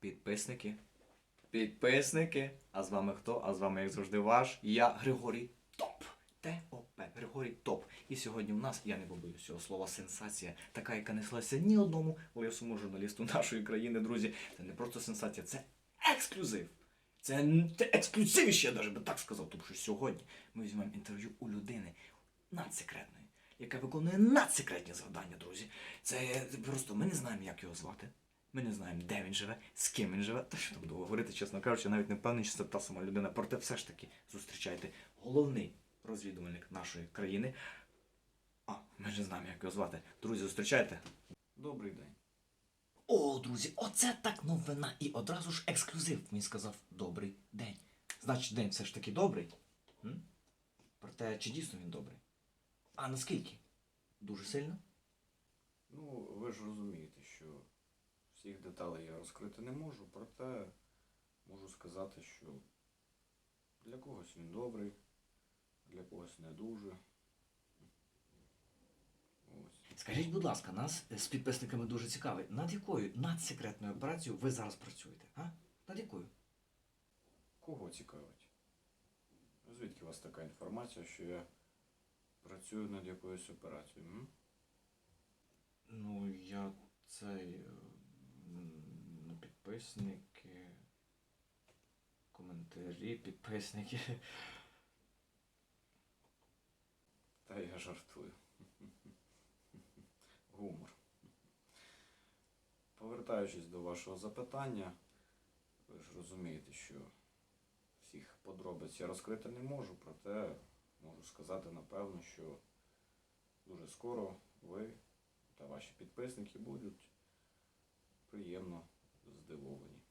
Підписники. Підписники. А з вами хто? А з вами, як завжди, ваш. Я Григорій Топ. Т-О-П. Григорій Топ. І сьогодні в нас, я не побоюсь цього слова, сенсація, така, яка не снилася ні одному лисому журналісту нашої країни, друзі. Це не просто сенсація, це ексклюзив. Це, це ексклюзивіще, я навіть би так сказав, тому що сьогодні ми візьмемо інтерв'ю у людини надсекретної, яка виконує надсекретні завдання, друзі. Це просто ми не знаємо, як його звати. Ми не знаємо, де він живе, з ким він живе. Та що там довго говорити, чесно кажучи, навіть не впевнений, що це та сама людина. Проте все ж таки зустрічайте головний розвідувальник нашої країни. А, ми ж не знаємо, як його звати. Друзі, зустрічайте. Добрий день. О, друзі, оце так новина. І одразу ж ексклюзив. Він сказав добрий день. Значить, день все ж таки добрий. М? Проте, чи дійсно він добрий? А наскільки? Дуже сильно? Ну, ви ж розумієте, що всіх деталей я розкрити не можу, проте можу сказати, що для когось він добрий, для когось не дуже. Ось. Скажіть, будь ласка, нас з підписниками дуже цікавить, над якою надсекретною операцією ви зараз працюєте? А? Над якою? Кого цікавить? Звідки у вас така інформація, що я працюю над якоюсь операцією? М? Ну, я цей е, підписники, коментарі, підписники. Та я жартую. Гумор. Повертаючись до вашого запитання, ви ж розумієте, що всіх подробиць я розкрити не можу, проте можу сказати напевно, що дуже скоро ви та ваші підписники будуть приємно здивовані.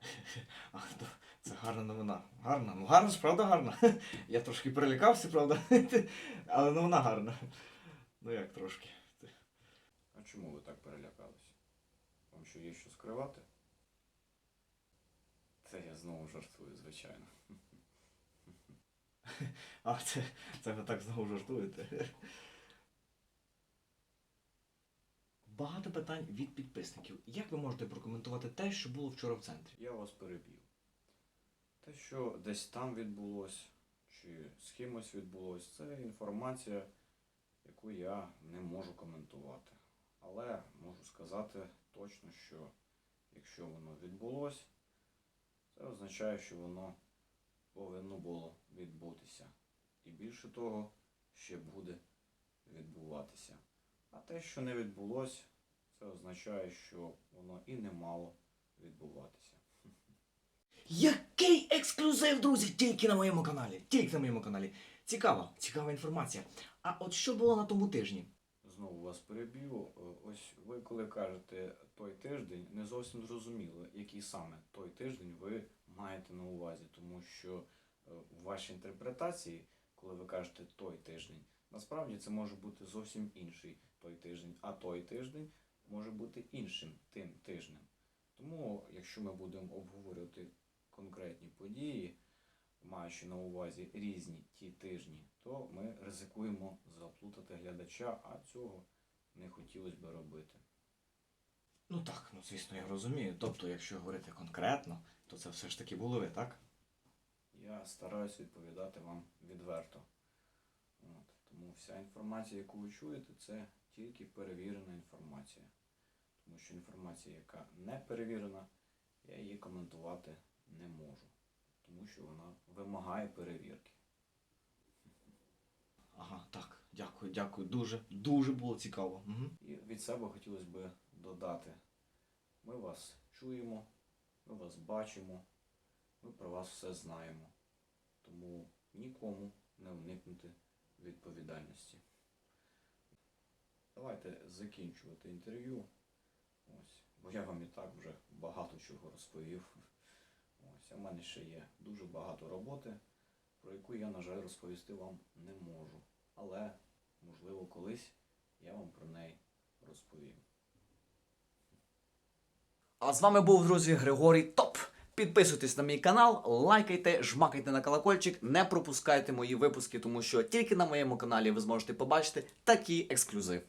Це гарна новина. Гарна. Ну гарна, ж, правда гарна. Я трошки перелякався, правда. Але новина гарна. Ну як трошки. А чому ви так перелякались? Вам що є що скривати? Це я знову жартую, звичайно. А, це, це ви так знову жартуєте. Багато питань від підписників. Як ви можете прокоментувати те, що було вчора в центрі? Я вас переб'ю. Те, що десь там відбулось, чи з кимось відбулось, це інформація, яку я не можу коментувати. Але можу сказати точно, що якщо воно відбулось, це означає, що воно повинно було відбутися. І більше того, ще буде відбуватися. А те, що не відбулось, це означає, що воно і не мало відбуватися. Який ексклюзив, друзі! Тільки на моєму каналі. Тільки на моєму каналі. Цікава, цікава інформація. А от що було на тому тижні? Знову вас переб'ю. Е, Ось ви коли кажете той тиждень, не зовсім зрозуміло, який саме той тиждень ви маєте на увазі, тому що е, в вашій інтерпретації, коли ви кажете той тиждень, насправді це може бути зовсім інший той тиждень, а той тиждень може бути іншим тим тижнем. Тому, якщо ми будемо обговорювати конкретні події, маючи на увазі різні ті тижні, то ми ризикуємо заплутати глядача, а цього не хотілося би робити. Ну так, ну звісно, я розумію. Тобто, якщо говорити конкретно, то це все ж таки були ви, так? Я стараюсь відповідати вам відверто. От. Тому вся інформація, яку ви чуєте, це тільки перевірена інформація. Тому що інформація, яка не перевірена, я її коментувати не можу. Тому що вона вимагає перевірки. Ага, так, дякую, дякую. Дуже, дуже було цікаво. Угу. І від себе хотілося б додати. Ми вас чуємо, ми вас бачимо, ми про вас все знаємо. Тому нікому не уникнути відповідальності. Давайте закінчувати інтерв'ю. Ось, бо я вам і так вже багато чого розповів. Ось, а в мене ще є дуже багато роботи, про яку я, на жаль, розповісти вам не можу. Але, можливо, колись я вам про неї розповім. А з вами був, друзі, Григорій Топ. Підписуйтесь на мій канал, лайкайте, жмакайте на колокольчик, не пропускайте мої випуски, тому що тільки на моєму каналі ви зможете побачити такий ексклюзив.